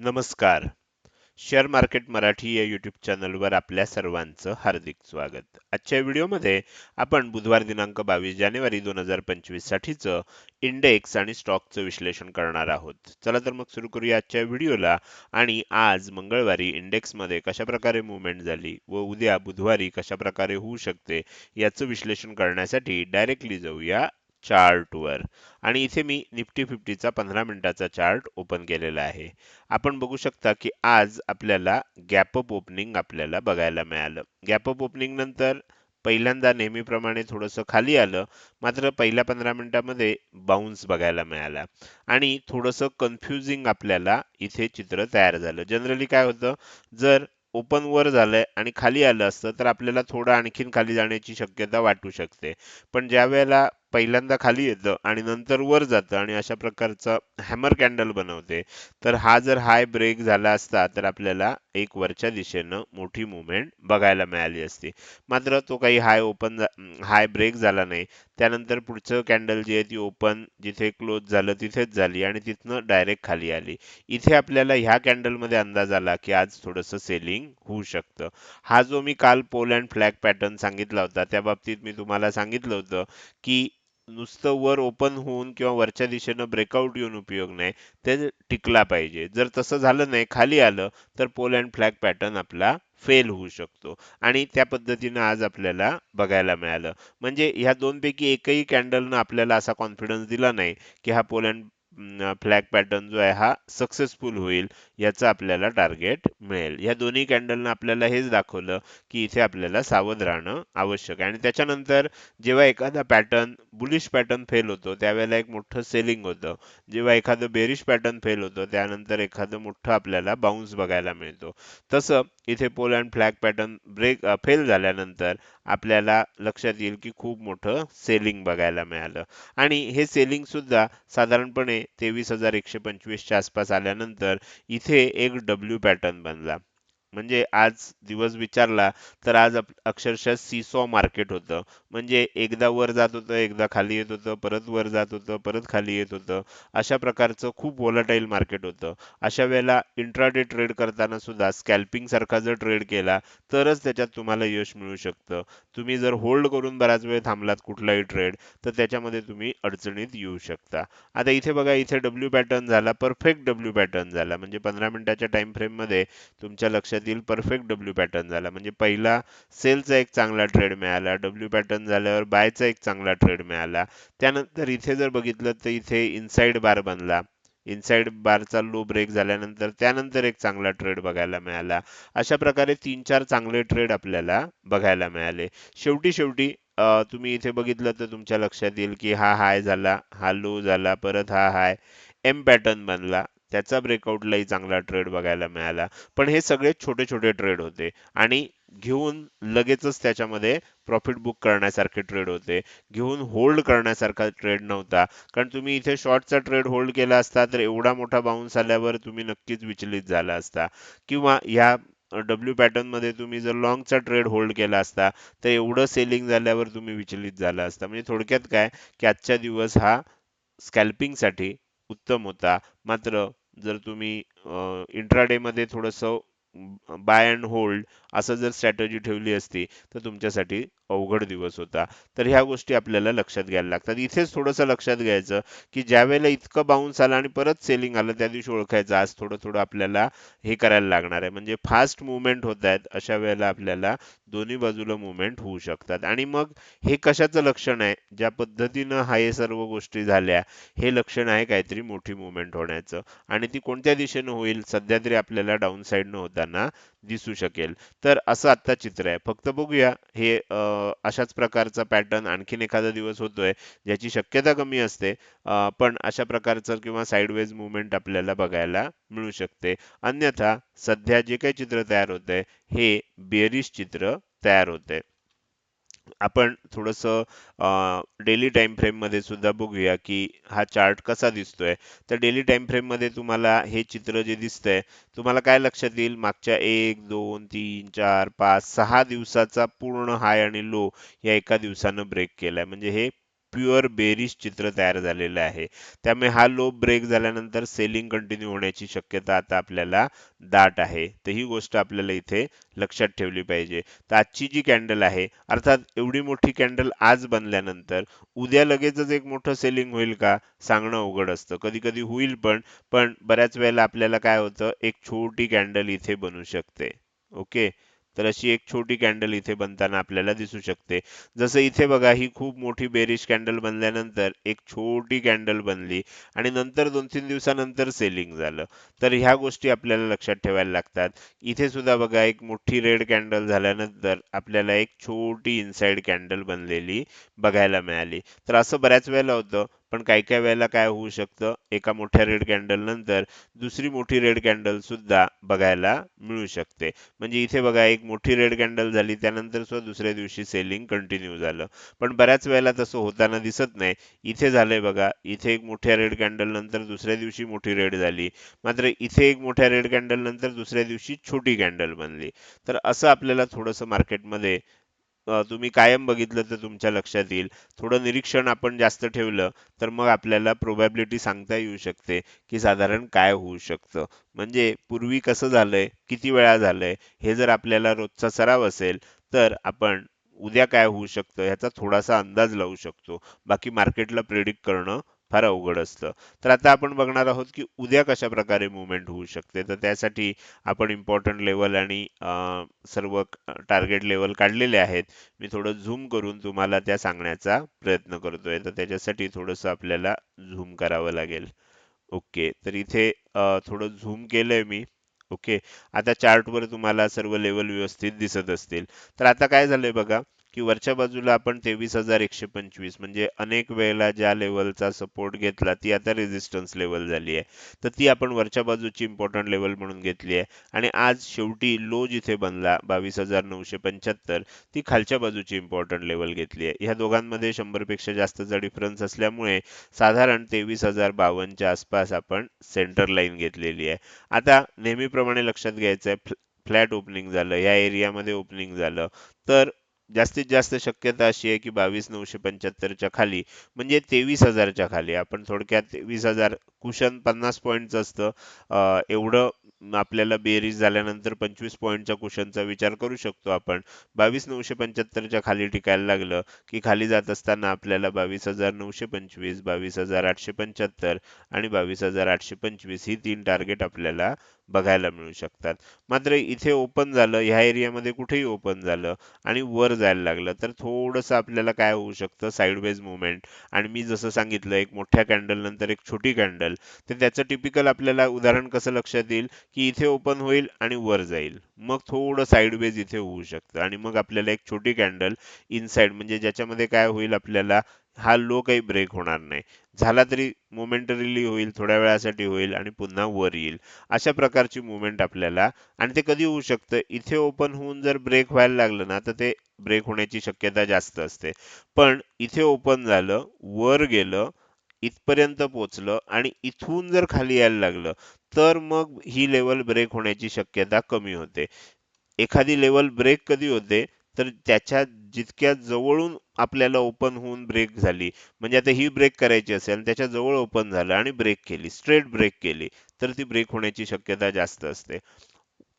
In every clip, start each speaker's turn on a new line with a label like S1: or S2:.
S1: नमस्कार. Share market Marathi या YouTube चॅनलवर आपल्या सर्वांचं हार्दिक स्वागत. आजच्या व्हिडिओमध्ये आपण बुधवार दिनांक बावीस जानेवारी दोन हजार पंचवीस साठीचं इंडेक्स आणि स्टॉकचं विश्लेषण करणार आहोत. चला तर मग सुरू करूया आजच्या व्हिडिओला. आणि आज मंगळवारी इंडेक्समध्ये कशा प्रकारे मुवमेंट झाली व उद्या बुधवारी कशा प्रकारे होऊ शकते याचं विश्लेषण करण्यासाठी डायरेक्टली जाऊया चार्टवर आणि इथे मी निफ्टी फिफ्टीचा पंधरा मिनिटाचा चार्ट ओपन केलेला आहे. आपण बघू शकता की आज आपल्याला गॅपअप ओपनिंग आपल्याला बघायला मिळालं. गॅपअप ओपनिंग नंतर पहिल्यांदा नेहमीप्रमाणे थोडंसं खाली आलं. मात्र पहिल्या पंधरा मिनिटामध्ये बाउन्स बघायला मिळाला. आणि थोडंसं कन्फ्युजिंग आपल्याला इथे चित्र तयार झालं. जनरली काय होतं? जर ओपन वर झालंय आणि खाली आलं असतं तर आपल्याला थोडं आणखीन खाली जाण्याची शक्यता वाटू शकते. पण ज्या वेळेला पहिल्यांदा खाली येतं आणि नंतर वर जातं आणि अशा प्रकारचा हॅमर कॅन्डल बनवते. तर हा जर हाय ब्रेक झाला असता तर आपल्याला एक वरच्या दिशेनं मोठी मुवमेंट बघायला मिळाली असती. मात्र तो काही हाय ओपन हाय ब्रेक झाला नाही. त्यानंतर पुढचं कॅन्डल जी आहे ती ओपन जिथे क्लोज झालं तिथेच झाली आणि तिथनं डायरेक्ट खाली आली. इथे आपल्याला ह्या कॅन्डलमध्ये अंदाज आला की आज थोडंसं सेलिंग होऊ शकतं. हा जो मी काल पोल अँड फ्लॅग पॅटर्न सांगितला होता त्या बाबतीत मी तुम्हाला सांगितलं होतं की नुसतं वर ओपन होऊन किंवा वरच्या दिशेनं ब्रेकआउट येऊन उपयोग नाही. ते टिकला पाहिजे. जर तसं झालं नाही खाली आलं तर पोल अँड फ्लॅग पॅटर्न आपला फेल होऊ शकतो. आणि त्या पद्धतीनं आज आपल्याला बघायला मिळालं. म्हणजे ह्या दोनपैकी एकही कॅन्डलनं आपल्याला असा कॉन्फिडन्स दिला नाही की हा पोल अँड फ्लॅग पॅटर्न जो आहे हा सक्सेसफुल होईल याचं आपल्याला टार्गेट मिळेल. या दोन्ही कॅन्डलनं आपल्याला हेच दाखवलं की इथे आपल्याला सावध राहणं आवश्यक आहे. आणि त्याच्यानंतर जेव्हा एखादा पॅटर्न बुलिश पॅटर्न फेल होतो त्यावेळेला एक मोठं सेलिंग होतं. जेव्हा एखादं बेरिश पॅटर्न फेल होतं त्यानंतर एखादं मोठं आपल्याला बाउन्स बघायला मिळतो. तसं इथे pole and flag pattern break fail झाल्यानंतर आपल्याला लक्षात येईल की खूप मोठं सेलिंग बघायला मिळालं. आणि हे सेलिंग सुद्धा साधारणपणे तेवीस हजार एकशे पंचवीसच्या आसपास आल्यानंतर इथे एक डब्ल्यू पॅटर्न बनला. म्हणजे आज दिवस विचारला तर आज अक्षरशः सीसॉ मार्केट होतं. म्हणजे एकदा वर जात होतं एकदा खाली येत होतं परत वर जात होतं परत खाली येत होतं. अशा प्रकारचं खूप वॉलटाईल मार्केट होतं. अशा वेळेला इंट्राडे ट्रेड करताना सुद्धा स्कॅल्पिंग सारखा जर ट्रेड केला तरच त्याच्यात तुम्हाला यश मिळू शकतं. तुम्ही जर होल्ड करून बराच वेळ थांबलात कुठलाही ट्रेड तर त्याच्यामध्ये तुम्ही अडचणीत येऊ शकता. आता इथे बघा इथे डब्ल्यू पॅटर्न झाला परफेक्ट डब्ल्यू पॅटर्न झाला. म्हणजे पंधरा मिनिटाच्या टाइम फ्रेममध्ये तुमच्या लक्षात येईल परफेक्ट डब्ल्यू पॅटर्न झाला. म्हणजे पहिला सेलचा एक चांगला ट्रेड मिळाला डब्ल्यू पॅटर्न झाल्यावर बायचा एक चांगला ट्रेड मिळाला. त्यानंतर इथे जर बघितलं तर इथे इनसाइड बार बनला. इनसाइड बारचा लो ब्रेक झाल्यानंतर त्यानंतर एक चांगला ट्रेड बघायला मिळाला. अशा प्रकारे तीन चार चांगले ट्रेड आपल्याला बघायला मिळाले. शेवटी शेवटी तुम्ही इथे बघितलं तर तुमच्या लक्षात येईल की हा हाय झाला हा लो झाला परत हा हाय एम पॅटर्न बनला. त्याचा ब्रेकआउटलाही चांगला ट्रेड बघायला मिळाला. पण हे सगळे छोटे छोटे ट्रेड होते. आणि घेऊन लगेचच त्याच्यामध्ये प्रॉफिट बुक करण्यासारखे ट्रेड होते. घेऊन होल्ड करण्यासारखा ट्रेड नव्हता. कारण तुम्ही इथे शॉर्टचा ट्रेड होल्ड केला असता तर एवढा मोठा बाउन्स आल्यावर तुम्ही नक्कीच विचलित झाला असता. किंवा ह्या डब्ल्यू पॅटर्नमध्ये तुम्ही जर लॉंगचा ट्रेड होल्ड केला असता तर एवढं सेलिंग झाल्यावर तुम्ही विचलित झाला असता. म्हणजे थोडक्यात काय? की आजचा दिवस हा स्कॅल्पिंगसाठी उत्तम होता. मात्र जर तुम्ही इंट्राडे मध्ये थोडंसं बाय अँड होल्ड असं जर स्ट्रॅटजी ठेवली असती तर तुमच्यासाठी अवघड दिवस होता. तर ह्या गोष्टी आपल्याला लक्षात घ्यायला लागतात. इथेच थोडंसं लक्षात घ्यायचं की ज्या वेळेला इतकं बाउन्स आलं आणि परत सेलिंग आलं त्या दिवशी ओळखायचं आज थोडं थोडं आपल्याला हे करायला लागणार आहे. म्हणजे फास्ट मुवमेंट होत आहेत अशा वेळेला आपल्याला दोन्ही बाजूला मुवमेंट होऊ शकतात. आणि मग हे कशाचं लक्षण आहे? ज्या पद्धतीनं हा हे सर्व गोष्टी झाल्या हे लक्षण आहे काहीतरी मोठी मुवमेंट होण्याचं. आणि ती कोणत्या दिशेनं होईल सध्या तरी आपल्याला डाऊन साईडनं होताना दिसू शकेल. तर असं आता चित्र आहे. फक्त बघूया हे अशाच प्रकारचा पॅटर्न आणखीन एखादा दिवस होतोय ज्याची शक्यता कमी असते पण अशा प्रकारचं किंवा साईडवेज मुवमेंट आपल्याला बघायला मिळू शकते. अन्यथा सध्या जे काही चित्र तयार होतंय हे बेरिश चित्र तयार होते आपण थोडस डेली टाईम फ्रेममध्ये सुद्धा बघूया की हा चार्ट कसा दिसतोय. तर डेली टाईम फ्रेममध्ये तुम्हाला हे चित्र जे दिसतंय तुम्हाला काय लक्षात येईल? मागच्या एक दोन तीन चार पाच सहा दिवसाचा पूर्ण हाय आणि लो या एका दिवसानं ब्रेक केलाय. म्हणजे हे प्युअर बेरीज चित्र तयार झालेलं आहे. त्यामुळे हा लो ब्रेक झाल्यानंतर सेलिंग कंटिन्यू होण्याची शक्यता आता आपल्याला दाट आहे. तर ही गोष्ट आपल्याला इथे लक्षात ठेवली पाहिजे. तर आजची जी कॅन्डल आहे अर्थात एवढी मोठी कॅन्डल आज बनल्यानंतर उद्या लगेचच एक मोठं सेलिंग होईल का सांगणं अवघड असतं. कधी कधी होईल पण पण बऱ्याच वेळेला आपल्याला काय होतं एक छोटी कॅन्डल इथे बनू शकते. ओके? तर अशी एक छोटी कॅन्डल इथे बनताना आपल्याला दिसू शकते. जसं इथे बघा ही खूप मोठी बेरिश कॅन्डल बनल्यानंतर एक छोटी कॅन्डल बनली आणि नंतर दोन तीन दिवसानंतर सेलिंग झालं. तर ह्या गोष्टी आपल्याला लक्षात ठेवायला लागतात. इथे सुद्धा बघा एक मोठी रेड कॅन्डल झाल्यानंतर आपल्याला एक छोटी इनसाइड कॅन्डल बनलेली बघायला मिळाली. तर असं बऱ्याच वेळेला होतं. पण काही काही वेळेला काय होऊ शकतं एका मोठ्या रेड कॅन्डल नंतर दुसरी मोठी रेड कॅन्डल सुद्धा बघायला मिळू शकते. म्हणजे इथे बघा एक मोठी रेड कॅन्डल झाली त्यानंतर सुद्धा दुसऱ्या दिवशी सेलिंग कंटिन्यू झालं. पण बऱ्याच वेळेला तसं होताना दिसत नाही. इथे झालंय बघा इथे एक मोठ्या रेड कॅन्डल नंतर दुसऱ्या दिवशी मोठी रेड झाली. मात्र इथे एक मोठ्या रेड कॅन्डल नंतर दुसऱ्या दिवशी छोटी कॅन्डल बनली. तर असं आपल्याला थोडंसं मार्केटमध्ये तुम्ही कायम बघितलं तर तुमच्या लक्षात येईल. थोडं निरीक्षण आपण जास्त ठेवलं तर मग आपल्याला प्रोबॅबिलिटी सांगता येऊ शकते की साधारण काय होऊ शकतं. म्हणजे पूर्वी कसं झालंय किती वेळा झालंय हे जर आपल्याला रोजचा सराव असेल तर आपण उद्या काय होऊ शकतं ह्याचा थोडासा अंदाज लावू शकतो. बाकी मार्केटला प्रेडिक्ट करणं फार अवघड असतं. तर आता आपण बघणार आहोत की उद्या कशा प्रकारे मुवमेंट होऊ शकते. तर त्यासाठी आपण इम्पॉर्टंट लेवल आणि सर्व टार्गेट लेवल काढलेले आहेत. मी थोडं झूम करून तुम्हाला त्या सांगण्याचा प्रयत्न करतोय. तर त्याच्यासाठी थोडंसं आपल्याला झूम करावं लागेल. ओके. तर इथे थोडं झूम केलंय मी. ओके. आता चार्टवर तुम्हाला सर्व लेवल व्यवस्थित दिसत असतील. तर आता काय झालंय बघा. की वरच्या बाजूला आपण तेवीस हजार एकशे पंचवीस म्हणजे अनेक वेळेला ज्या लेवलचा सपोर्ट घेतला ती आता रेझिस्टन्स लेवल झाली आहे. तर ती आपण वरच्या बाजूची इम्पॉर्टंट लेवल म्हणून घेतली आहे. आणि आज शेवटी लो जिथे बनला बावीस हजार नऊशे पंच्याहत्तर ती खालच्या बाजूची इम्पॉर्टंट लेवल घेतली आहे. ह्या दोघांमध्ये शंभरपेक्षा जास्तचा डिफरन्स असल्यामुळे साधारण तेवीस हजार बावन्नच्या आसपास आपण सेंटर लाईन घेतलेली आहे. आता नेहमीप्रमाणे लक्षात घ्यायचं आहे फ्लॅट ओपनिंग झालं या एरियामध्ये ओपनिंग झालं. तर जास्तीत जास्त शक्यता अशी आहे की बावीस नऊशे पंच्याहत्तरच्या खाली म्हणजे तेवीस हजारच्या खाली. आपण थोडक्यात तेवीस हजार कुशन पन्नास पॉईंटचं असतं. एवढं आपल्याला बेरीज झाल्यानंतर पंचवीस पॉईंटच्या कुशनचा विचार करू शकतो आपण. बावीस नऊशे पंच्याहत्तरच्या खाली टिकायला लागलं की खाली जात असताना आपल्याला बावीस हजार नऊशे पंचवीस बावीस हजार आठशे पंच्याहत्तर आणि बावीस हजार आठशे पंचवीस ही तीन टार्गेट आपल्याला बघायला मिळू शकतात. मात्र इथे ओपन झालं ह्या एरियामध्ये कुठेही ओपन झालं आणि वर जायला लागलं तर थोडंसं आपल्याला काय होऊ शकतं? साईडवेज मुवमेंट आणि मी जसं सांगितलं एक मोठ्या कॅन्डल नंतर एक छोटी कॅन्डल तर त्याचं टिपिकल आपल्याला उदाहरण कसं लक्षात येईल? की इथे ओपन होईल आणि वर जाईल. मग थोडं साईडवेज इथे होऊ शकतं. आणि मग आपल्याला एक छोटी कॅन्डल इनसाइड म्हणजे ज्याच्यामध्ये काय होईल आपल्याला हा लो काही ब्रेक होणार नाही. झाला तरी मोमेंटरीली होईल थोड्या वेळासाठी होईल आणि पुन्हा वर येईल. अशा प्रकारची मुवमेंट आपल्याला आणि ते कधी होऊ शकतं? इथे ओपन होऊन जर ब्रेक व्हायला लागलं ना तर ते ब्रेक होण्याची शक्यता जास्त असते. पण इथे ओपन झालं वर गेलं इथपर्यंत पोचलं आणि इथून जर खाली यायला लागलं तर मग ही लेवल ब्रेक होण्याची शक्यता कमी होते. एखादी लेवल ब्रेक कधी होते? तर त्याच्या जितक्या जवळून आपल्याला ओपन होऊन ब्रेक झाली म्हणजे आता ही ब्रेक करायची असेल त्याच्याजवळ ओपन झालं आणि ब्रेक केली स्ट्रेट ब्रेक केली तर ती ब्रेक होण्याची शक्यता जास्त असते.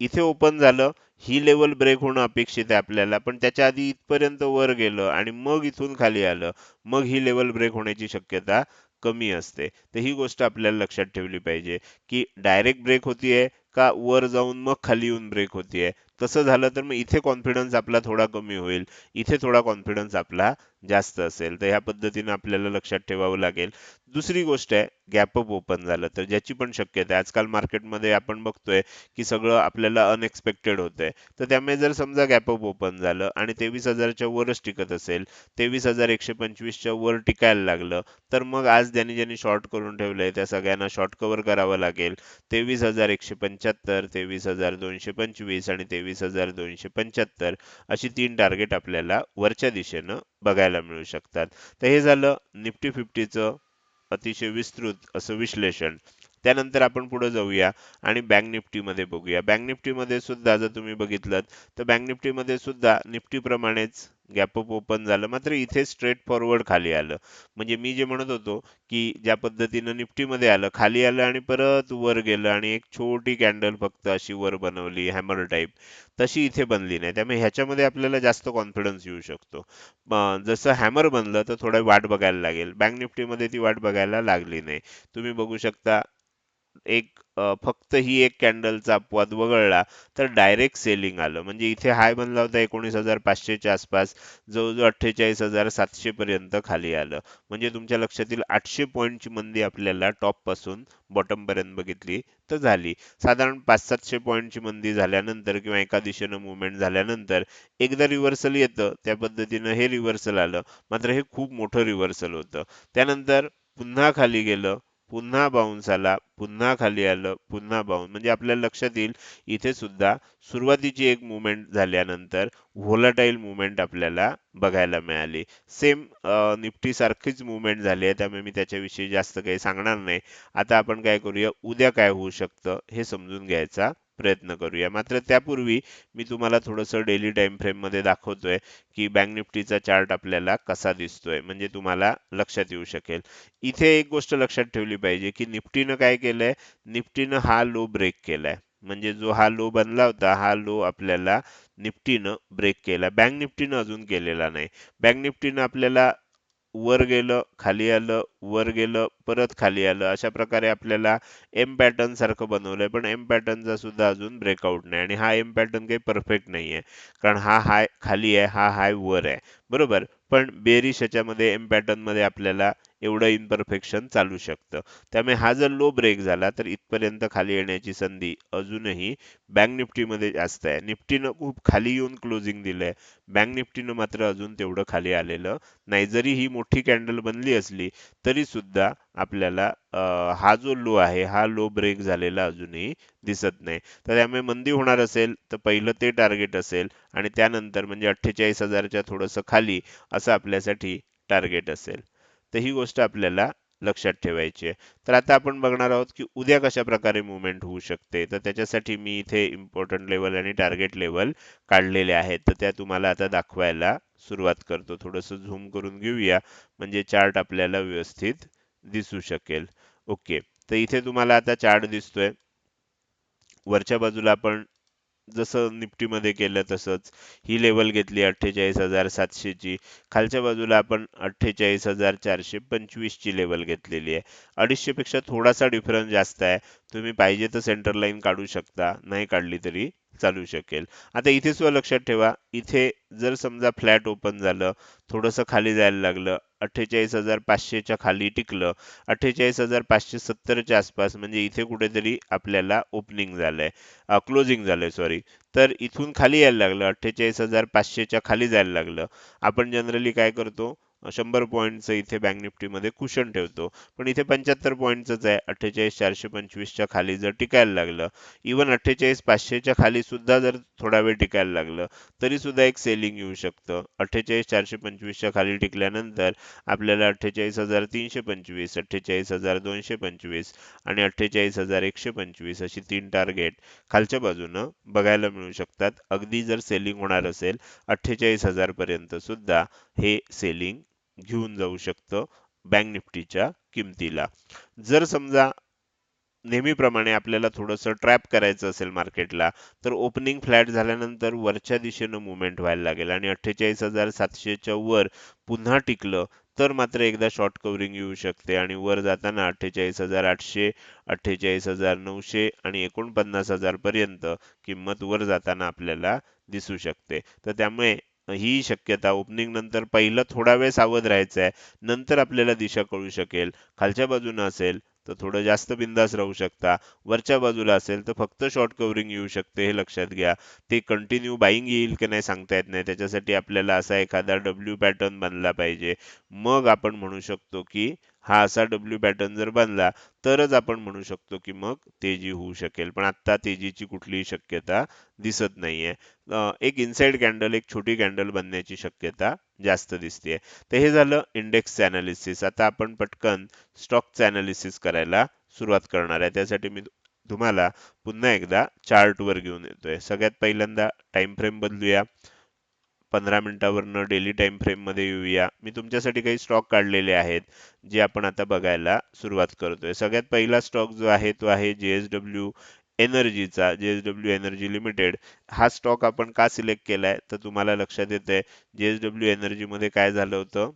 S1: इथे ओपन झालं ही लेवल ब्रेक होणं अपेक्षित आहे आपल्याला पण त्याच्या आधी इथपर्यंत वर गेलं आणि मग इथून खाली आलं मग ही लेवल ब्रेक होण्याची शक्यता कमी असते. तर ही गोष्ट आपल्याला लक्षात ठेवली पाहिजे की डायरेक्ट ब्रेक होतीये का वर जाऊन मग खाली येऊन ब्रेक होतीये? तसं झालं तर मग इथे कॉन्फिडन्स आपला थोडा कमी होईल. इथे थोडा कॉन्फिडन्स आपला जास्त असेल तर ह्या पद्धतीने आपल्याला लक्षात ठेवावं लागेल. दुसरी गोष्ट आहे गॅपअप ओपन झालं तर ज्याची पण शक्यता आहे. आजकाल मार्केटमध्ये आपण बघतोय की सगळं आपल्याला अनएक्सपेक्टेड होतंय. तर त्यामुळे जर समजा गॅपअप ओपन झालं आणि तेवीस हजारच्या वरच टिकत असेल तेवीस हजार एकशे पंचवीसच्या वर टिकायला लागलं तर मग आज ज्यांनी ज्यांनी शॉर्ट करून ठेवलंय त्या सगळ्यांना शॉर्ट कव्हर करावं लागेल. तेवीस हजार एकशे पंच्याहत्तर तेवीस हजार दोनशे पंचवीस आणि तेवीस हजार दोनशे पंच्याहत्तर अशी तीन टार्गेट आपल्याला वरच्या दिशेनं बघायला मिळू शकतात. तर हे झालं निफ्टी फिफ्टीचं अतिशय विस्तृत असं विश्लेषण. त्यानंतर आपण पुढे जाऊया आणि बँक निफ्टीमध्ये बघूया. बँक निफ्टीमध्ये सुद्धा जर तुम्ही बघितलं तर बँक निफ्टीमध्ये सुद्धा निफ्टीप्रमाणेच गॅपअप ओपन झालं मात्र इथे स्ट्रेट फॉरवर्ड खाली आलं. म्हणजे मी जे म्हणत होतो की ज्या पद्धतीनं निफ्टीमध्ये आलं खाली आलं आणि परत वर गेलं आणि एक छोटी कॅन्डल फक्त अशी वर बनवली हॅमर टाईप तशी इथे बनली नाही. त्यामुळे ह्याच्यामध्ये आपल्याला जास्त कॉन्फिडन्स येऊ शकतो. जसं हॅमर बनलं तर थोडं वाट बघायला लागेल. बँक निफ्टीमध्ये ती वाट बघायला लागली नाही. तुम्ही बघू शकता एक अ, फक्त ही एक कॅन्डलचा अपवाद वगळला तर डायरेक्ट सेलिंग आलं. म्हणजे इथे हाय बनला होता एकोणीस हजार पाचशेच्या आसपास जवळजवळ अठ्ठेचाळीस हजार सातशे पर्यंत खाली आलं. म्हणजे तुमच्या लक्षात येईल आठशे पॉईंटची मंदी आपल्याला टॉपपासून बघितली तर झाली. साधारण पाच सातशे पॉईंटची मंदी झाल्यानंतर किंवा एका दिशेनं मुवमेंट झाल्यानंतर एकदा रिव्हर्सल येतं त्या पद्धतीनं हे रिव्हर्सल आलं. मात्र हे खूप मोठं रिव्हर्सल होतं. त्यानंतर पुन्हा खाली गेलं पुन्हा बाउन्स आला पुन्हा खाली आलं पुन्हा बाउन्स म्हणजे आपल्याला लक्षात येईल इथे सुद्धा सुरुवातीची एक मुवमेंट झाल्यानंतर व्होलाटाईल मुवमेंट आपल्याला बघायला मिळाली. सेम निफ्टी सारखीच मुवमेंट झाली आहे त्यामुळे मी त्याच्याविषयी जास्त काही सांगणार नाही. आता आपण काय करूया उद्या काय होऊ शकतं हे समजून घ्यायचा प्रयत्न करूया. मात्र त्यापूर्वी मी तुम्हाला थोडंसं डेली टाइम फ्रेममध्ये दाखवतोय की बँक निफ्टीचा चार्ट आपल्याला कसा दिसतोय म्हणजे तुम्हाला लक्षात येऊ शकेल. इथे एक गोष्ट लक्षात ठेवली पाहिजे की निफ्टीनं काय केलंय? निफ्टीनं हा लो ब्रेक केलाय. म्हणजे जो हा लो बनला होता हा लो आपल्याला निफ्टीनं ब्रेक केला. बँक निफ्टीनं अजून केलेला नाही. बँक निफ्टीनं आपल्याला वर गेलं खाली आलं वर गेलं परत खाली आलं. अशा प्रकारे आपल्याला एम पॅटर्न सारखं बनवलंय. पण एम पॅटर्नचा सुद्धा अजून ब्रेकआउट नाही. आणि हा एम पॅटर्न काही परफेक्ट नाहीये. कारण हा हाय खाली आहे हा हाय वर आहे. बरोबर? पण बेरिश याच्यामध्ये एम पॅटर्नमध्ये आपल्याला एवढं इम्परफेक्शन चालू शकतं. त्यामुळे हा जर लो ब्रेक झाला तर इथपर्यंत खाली येण्याची संधी अजूनही बँक निफ्टीमध्ये जास्त आहे. निफ्टीनं खूप खाली येऊन क्लोजिंग दिलंय. बँक निफ्टीनं मात्र अजून तेवढं खाली आलेलं नाही. जरी ही मोठी कॅन्डल बनली असली तरी सुद्धा आपल्याला हा जो लो आहे हा लो ब्रेक झालेला अजूनही दिसत नाही. तर त्यामुळे मंदी होणार असेल तर पहिलं ते टार्गेट असेल आणि त्यानंतर म्हणजे अठ्ठेचाळीस हजारच्या थोडंसं खाली असं आपल्यासाठी टार्गेट असेल. तर ही गोष्ट आपल्याला लक्षात ठेवायची आहे. तर आता आपण बघणार आहोत की उद्या कशा प्रकारे मुवमेंट होऊ शकते. तर त्याच्यासाठी मी इथे इम्पॉर्टंट लेवल आणि टार्गेट लेवल काढलेले आहेत. तर त्या तुम्हाला आता दाखवायला सुरुवात करतो. थोडंसं झूम करून घेऊया. म्हणजे चार्ट आपल्याला व्यवस्थित दिसू शकेल. ओके तर इथे तुम्हाला आता चार्ट दिसतोय. वरच्या बाजूला आपण जसं निफ्टीमध्ये केलं तसंच ही लेवल घेतली अठ्ठेचाळीस हजार सातशेची खालच्या बाजूला आपण अठ्ठेचाळीस हजार चारशे पंचवीसची लेवल घेतलेली आहे. अडीचशे पेक्षा थोडासा डिफरन्स जास्त आहे. तुम्ही पाहिजे तर सेंटर लाईन काढू शकता नाही काढली तरी चालू शकेल. आता इथे सुद्धा लक्षात ठेवा इथे जर समजा फ्लॅट ओपन झालं थोडंसं खाली जायला लागलं अठ्ठेचाळीस हजार पाचशेच्या खाली टिकलं. अठ्ठेचाळीस हजार पाचशे सत्तरच्या आसपास म्हणजे इथे कुठेतरी आपल्याला ओपनिंग झालंय. क्लोजिंग झालंय सॉरी तर इथून खाली यायला लागलं. अठ्ठेचाळीस हजार पाचशेच्या खाली जायला लागलं. आपण जनरली काय करतो? शंभर पॉईंटचं इथे बँक निफ्टीमध्ये कुशन ठेवतो. पण इथे पंच्याहत्तर पॉईंटचंच आहे. अठ्ठेचाळीस चारशे पंचवीसच्या खाली जर टिकायला लागलं इवन अठ्ठेचाळीस पाचशेच्या खाली सुद्धा जर थोडा वेळ टिकायला लागलं तरी सुद्धा एक सेलिंग येऊ शकतं. अठ्ठेचाळीस चारशे पंचवीसच्या खाली टिकल्यानंतर आपल्याला अठ्ठेचाळीस हजार तीनशे पंचवीस अठ्ठेचाळीस हजार दोनशे पंचवीस आणि अठ्ठेचाळीस हजार एकशे पंचवीस अशी तीन टार्गेट खालच्या बाजूनं बघायला मिळू शकतात. अगदी जर सेलिंग होणार असेल अठ्ठेचाळीस हजार पर्यंत सुद्धा हे सेलिंग घेऊन जाऊ शकतं बँक निफ्टीच्या किमतीला. जर समजा नेहमीप्रमाणे आपल्याला थोडंसं ट्रॅप करायचं असेल मार्केटला तर ओपनिंग फ्लॅट झाल्यानंतर वरच्या दिशेनं मुवमेंट व्हायला लागेल आणि अठ्ठेचाळीस हजार सातशेच्या वर पुन्हा टिकलं तर मात्र एकदा शॉर्ट कव्हरिंग येऊ शकते आणि वर जाताना अठ्ठेचाळीस हजार आठशे अठ्ठेचाळीस हजार नऊशे आणि एकोणपन्नास हजार पर्यंत किंमत वर जाताना आपल्याला दिसू शकते. तर त्यामुळे ही शक्यता. ओपनिंग नंतर पहिलं थोडा वेळ सावध राहायचं आहे नंतर आपल्याला दिशा कळू शकेल. खालच्या बाजूनं असेल तर थोडं जास्त बिंदास राहू शकता. वरच्या बाजूला असेल तर फक्त शॉर्ट कव्हरिंग येऊ शकते हे लक्षात घ्या. ते कंटिन्यू बाईंग येईल की नाही सांगता येत नाही. त्याच्यासाठी आपल्याला असा एखादा डब्ल्यू पॅटर्न बनला पाहिजे. मग आपण म्हणू शकतो की हा असा डब्ल्यू पॅटर्न जर बनला तरच आपण म्हणू शकतो की मग तेजी होऊ शकेल. पण आता तेजीची कुठलीही शक्यता दिसत नाहीये. एक इनसाइड कॅन्डल एक छोटी कॅन्डल बनण्याची शक्यता जास्त दिसते तर हे झालं इंडेक्सचं अनालिसिस आता आपण पटकन स्टॉकचं अनालिसिस करायला सुरुवात करणार आहे. त्यासाठी मी तुम्हाला पुन्हा एकदा चार्टवर घेऊन येतोय. सगळ्यात पहिल्यांदा टाइम फ्रेम बदलूया. पंधरा मिनिटावरनं डेली टाइम फ्रेममध्ये येऊया. मी तुमच्यासाठी काही स्टॉक काढलेले आहेत जे आपण आता बघायला सुरुवात करतोय. सगळ्यात पहिला स्टॉक जो आहे तो आहे जेएसडब्ल्यू एनर्जीचा डब्ल्यू एनर्जी लिमिटेड हा स्टॉक आपण का सिलेक्ट केलाय? तर तुम्हाला लक्षात येतंय एस एनर्जी मध्ये काय झालं होतं?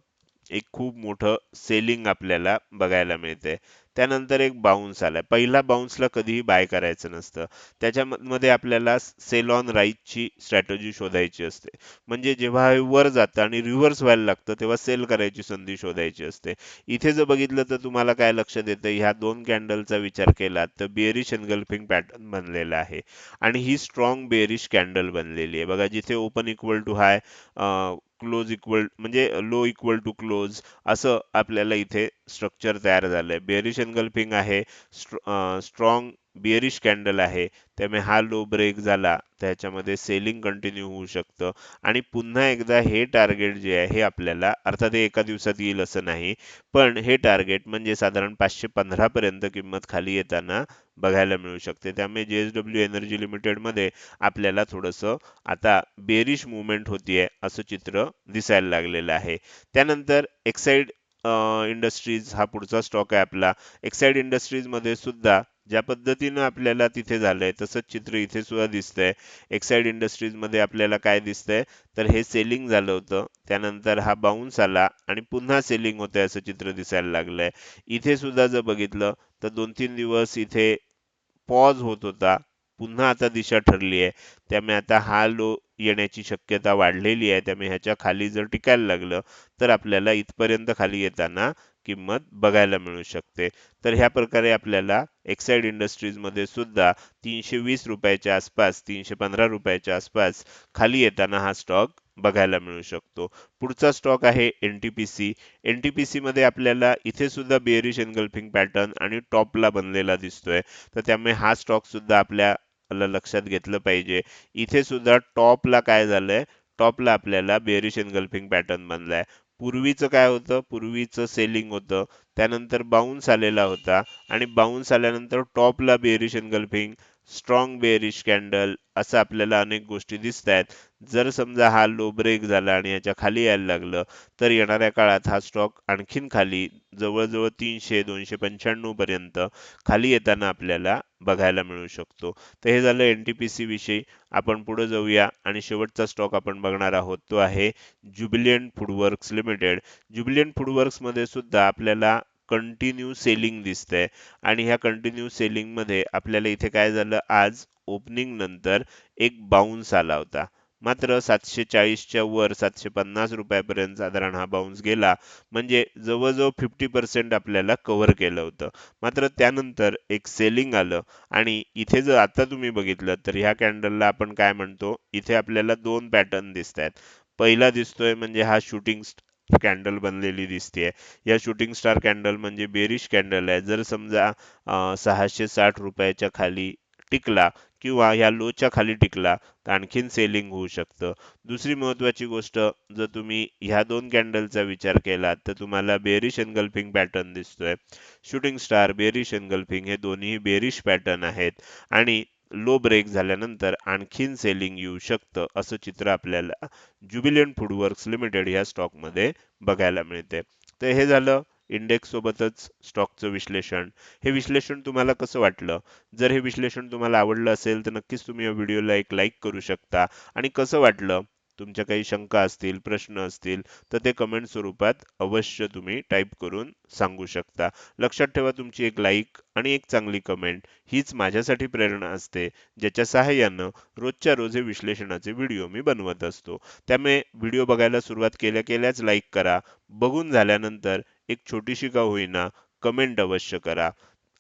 S1: एक खूप मोठं सेलिंग आपल्याला बघायला मिळते त्यानंतर एक बाउन्स आलाय. पहिला बाउन्सला कधीही बाय करायचं नसतं. त्याच्यामध्ये आपल्याला सेल ऑन ची स्ट्रॅटजी शोधायची असते. म्हणजे जेव्हा हे वर जातं आणि रिव्हर्स व्हायला लागतं तेव्हा सेल करायची संधी शोधायची असते. इथे जर बघितलं तर तुम्हाला काय लक्षात येतं ह्या दोन कॅन्डलचा विचार केला तर बेरिश एनगल्फिंग पॅटर्न बनलेला आहे. आणि ही स्ट्रॉंग बेरिश कॅन्डल बनलेली आहे. बघा जिथे open equal to high close equal म्हणजे लो इक्वल टू क्लोज असं आपल्याला इथे स्ट्रक्चर तयार झालंय. बेरिश एनगल्फिंग आहे. स्ट्रॉंग बिअरिश कॅन्डल आहे. त्यामुळे हा लो ब्रेक झाला. त्याच्यामध्ये सेलिंग कंटिन्यू होऊ शकतं. आणि पुन्हा एकदा हे टार्गेट जे आहे हे आपल्याला अर्थात हे एका दिवसात येईल असं नाही. पण हे टार्गेट म्हणजे साधारण पाचशे पंधरापर्यंत किंमत खाली येताना बघायला मिळू शकते. त्यामुळे जे एस डब्ल्यू एनर्जी लिमिटेडमध्ये आपल्याला थोडंसं आता बेरिश मुवमेंट होतीये असं चित्र दिसायला लागलेलं आहे. त्यानंतर एक्साईड इंडस्ट्रीज हा पुढचा स्टॉक आहे आपला. एक्साईड इंडस्ट्रीजमध्ये सुद्धा ज्या पद्धतीनं आपल्याला तिथे झालंय तसंच चित्र इथे सुद्धा दिसतंय. एक्साइड इंडस्ट्रीजमध्ये आपल्याला काय दिसतंय? तर हे सेलिंग झालं होतं. त्यानंतर हा बाउन्स आला आणि पुन्हा सेलिंग होतंय असं चित्र दिसायला लागलंय. इथे सुद्धा जर बघितलं तर दोन तीन दिवस इथे पॉज होत होता. पुन्हा आता दिशा ठरली आहे त्यामुळे आता हा लो येण्याची शक्यता वाढलेली आहे. त्यामुळे ह्याच्या खाली जर टिकायला लागलं तर आपल्याला इथपर्यंत खाली येताना किंमत बघायला मिळू शकते. तर ह्या प्रकारे आपल्याला एक्साईड इंडस्ट्रीजमध्ये सुद्धा तीनशे वीस रुपयाच्या आसपास तीनशे पंधरा रुपयाच्या आसपास खाली येताना हा स्टॉक बघायला मिळू शकतो. पुढचा स्टॉक आहे एनटीपीसी एनटीपीसी मध्ये आपल्याला इथे सुद्धा बेअरिश एनगल्फिंग पॅटर्न आणि टॉपला बनलेला दिसतोय. तर त्यामुळे हा स्टॉक सुद्धा आपल्या लक्षात घेतलं पाहिजे. इथे सुद्धा टॉपला काय झालंय? टॉपला आपल्याला बेरिश एनगल्फिंग पॅटर्न बनलाय. पूर्वीचं काय होतं? पूर्वीचं सेलिंग होतं. त्यानंतर बाउन्स आलेला होता. आणि बाउन्स आल्यानंतर टॉपला bearish engulfing strong bearish candle असं आपल्याला अनेक गोष्टी दिसत आहेत जर समजा हा लो ब्रेक झाला आणि याच्या खाली यायला लागलं तर येणाऱ्या काळात हा स्टॉक आणखीन खाली जवळजवळ तीनशे दोनशे पंच्याण्णव पर्यंत खाली येताना आपल्याला बघायला मिळू शकतो. तर हे झालं एन टी पी सी विषयी. आपण पुढे जाऊया आणि शेवटचा स्टॉक आपण बघणार आहोत तो आहे ज्युबिलियन फूडवर्क्स लिमिटेड ज्युबिलियन फूडवर्क्समध्ये सुद्धा आपल्याला कंटिन्यू सेलिंग दिसतंय. आणि ह्या कंटिन्यू सेलिंगमध्ये आपल्याला इथे काय झालं? आज ओपनिंग नंतर एक बाउन्स आला होता. मात्र सातशे चाळीसच्या वर सातशे पन्नास रुपयापर्यंत साधारण हा बाउन्स गेला. म्हणजे जवळजवळ फिफ्टी पर्सेंट आपल्याला कव्हर केलं होतं. मात्र त्यानंतर एक सेलिंग आलं. आणि इथे जर आता तुम्ही बघितलं तर ह्या कॅन्डलला आपण काय म्हणतो? इथे आपल्याला दोन पॅटर्न दिसत आहेत पहिला दिसतोय म्हणजे हा शूटिंग कॅन्डल बनलेली दिसते या शूटिंग स्टार कॅन्डल म्हणजे बेरिश कॅन्डल आहे. जर समजा सहाशे साठ रुपयाच्या खाली टिकला किंवा ह्या लोच्या खाली टिकला तर आणखीन सेलिंग होऊ शकतं. दुसरी महत्त्वाची गोष्ट जर तुम्ही ह्या दोन कॅन्डलचा विचार केला तर तुम्हाला बेरिश एनगल्फिंग पॅटर्न दिसतोय. शूटिंग स्टार बेरिश एनगल्फिंग हे दोन्ही बेरिश पॅटर्न आहेत. आणि लो ब्रेक झाल्यानंतर आणखीन सेलिंग येऊ शकतं असं चित्र आपल्याला ज्युबिलियंट फूडवर्क्स लिमिटेड ह्या स्टॉकमध्ये बघायला मिळते. तर हे झालं इंडेक्स सोबतच स्टॉकचं विश्लेषण. हे विश्लेषण तुम्हाला कसं वाटलं? जर हे विश्लेषण तुम्हाला आवडलं असेल तर नक्कीच तुम्ही या व्हिडिओला एक लाईक करू शकता. आणि कसं वाटलं? तुमच्या काही शंका असतील प्रश्न असतील तर ते कमेंट स्वरूपात अवश्य तुम्ही टाईप करून सांगू शकता. लक्षात ठेवा तुमची एक लाईक आणि एक चांगली कमेंट हीच माझ्यासाठी प्रेरणा असते ज्याच्या सहाय्यानं रोजच्या रोज हे विश्लेषणाचे व्हिडिओ मी बनवत असतो. त्यामुळे व्हिडिओ बघायला सुरुवात केल्या केल्याच लाईक करा. बघून झाल्यानंतर एक छोटीशी का होईना कमेंट अवश्य करा.